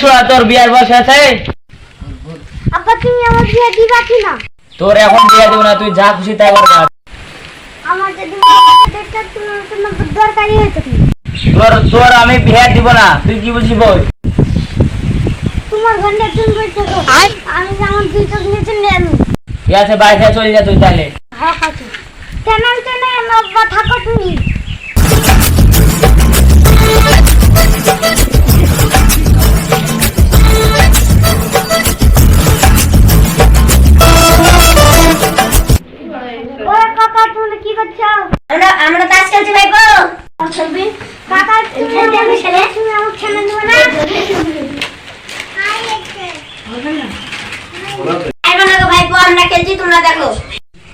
ছোড়া তোর বিয়ার বয়স আছে আব্বা তুমি আমার বিয়ে দিবা কি না তোর এখন বিয়ে দেবো না তুই যা খুশি তাই করবি আমার যদি তোমার হয়েছে তোর তোর আমি বিয়ে দিব না তুই কি বুঝি বল? তোমার ঘণ্টা তুমি বলছো আমি যেমন দুই চোখ নিচে নেন ঠিক আছে বাইরে চলে যা তুই তাহলে হক আছে কেন কেন আব্বা থাকো তুমি। করছ? আমরা আমরা তাস খেলছি ভাই গো খেলবি কাকা তুমি আমি খেলে তুমি আমাকে খেলে নেবে না? আইবো না গো ভাই গো আমরা খেলছি তোমরা দেখো।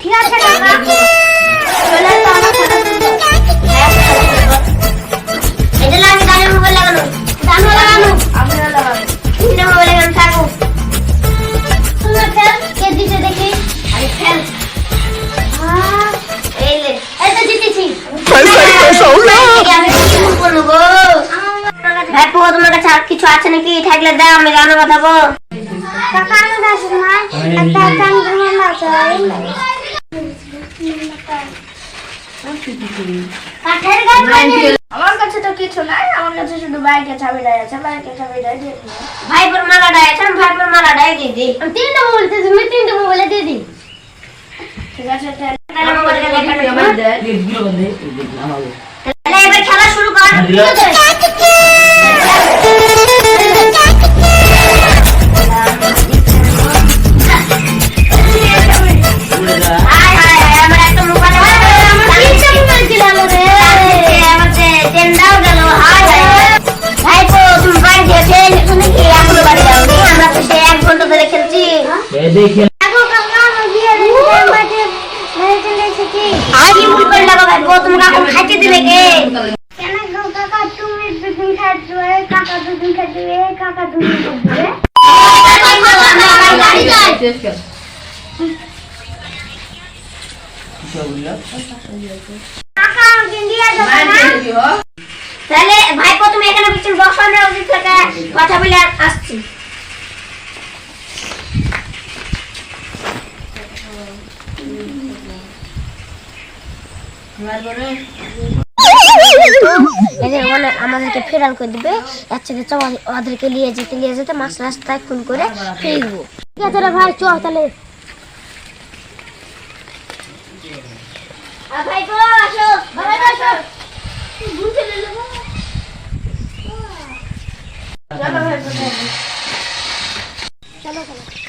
ঠিক আছে কাকা। চলে তো আমার সাথে। যে লাগে গানের মোবাইল লাগানো। গানও লাগানো। আমরা লাগানো মোবাইল লাগানো থাকো তুমি খেল কে দিতে দেখি। আরে খেল। তোমার কাছে আর কিছু আছে নাকি থাকলে দাও আমি গানও বাজাবো কাকা আমি দাস না একটা গান তোমার আছে কাঠের গান আমার কাছে তো কিছু নাই আমার কাছে শুধু বাইকের চাবিটাই আছে বাইকের চাবিটাই দিয়ে আছে আমি ভাই পর মালাটা দিয়ে দিই আমি তিনটা মোবাইল দিয়েছি আমি তিনটা মোবাইল দিয়ে দিই ঠিক আছে এবার খেলা শুরু কর। হায় ভাইপো, তুমি কাকা গো খাইতে দিলে কে? গো তুমি তাহলে ভাইপো, তুমি এখানে বসো, কথা বলে আসছি এদের আমাদেরকে ফেরাল করে দিবে থেকে চ ওদেরকে নিয়ে যেতে নিয়ে যেতে মাস রাস্তায় খুন করে ফিরবো ঠিক আছে রে ভাই চ তাহলে ভাইপো, আসো। ভাইপো, আসো। আরে হয় আমার ভাই বোন মারিয়ে ফেলবে যাই তো দেখি এই তোমার আমার ভাই ভাই বোন মেরেছ তোমার একা ভাইপো নাকি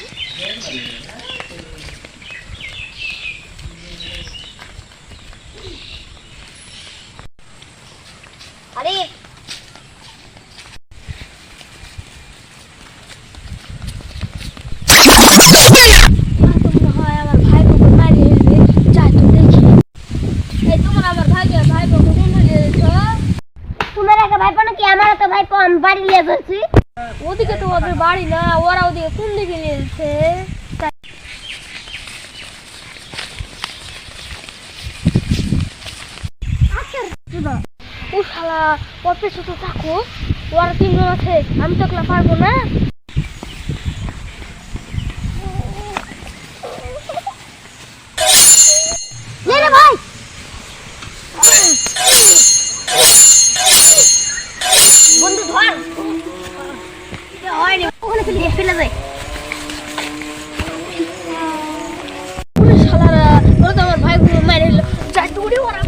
আমার তো আমি বাড়ি নিয়ে ওদিকে তো ওদের বাড়ি না, ওরা ওদিকে কোন দিকে নিয়েছে শালা তো থাকো ওরা তিনজন আছে, আমি তো একলা পারব না। বন্ধু, ধর! হয়নি ওখানে ফেলে ফেলে দেয় শালারা আমার ভাই মেরে যাই, দৌড়ে ওরা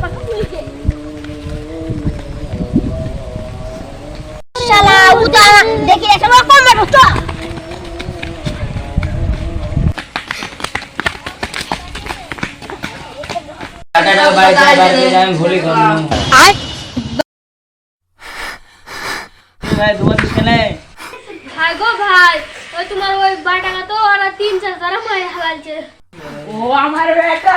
ভাই গো ভাই ওই তোমার ওই বাটাকা তো ওরা তিন চার তারা মারে হালালছে ও আমার বেটা!